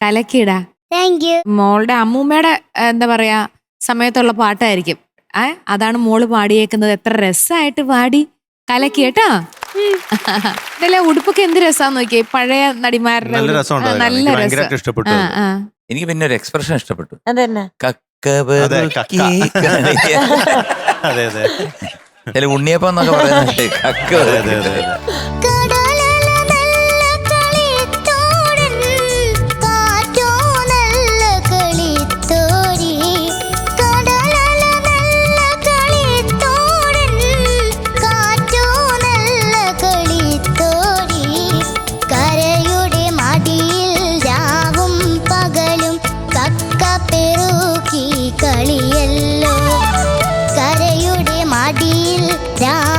കലക്കിടാ thank you മോളുടെ അമ്മൂമ്മയുടെ എന്താ പറയാ സമയത്തുള്ള പാട്ടായിരിക്കും. ഏ അതാണ് മോൾ പാടിയേക്കുന്നത്. എത്ര രസമായിട്ട് പാടി കലക്കി കേട്ടാ ഇതല്ലേ ഉടുപ്പൊക്കെ എന്ത് രസാന്ന് നോക്കിയേ. പഴയ നടിമാരുടെ നല്ല ഉടുപ്പ്. രസമുണ്ട് ആ, നല്ല രസം. ഭയങ്കരമായിട്ട് ഇഷ്ടപ്പെട്ടു ആ ആ. എനിക്ക് പിന്നെ ഒരു എക്സ്പ്രഷൻ ഇഷ്ടപ്പെട്ടു. അതന്നെ? അതെ, കക്ക. അതെ അതെ. ചില ഉണ്ണിയപ്പം എന്നൊക്കെ പറയുന്നത് കക്ക അതെ അതെ dog.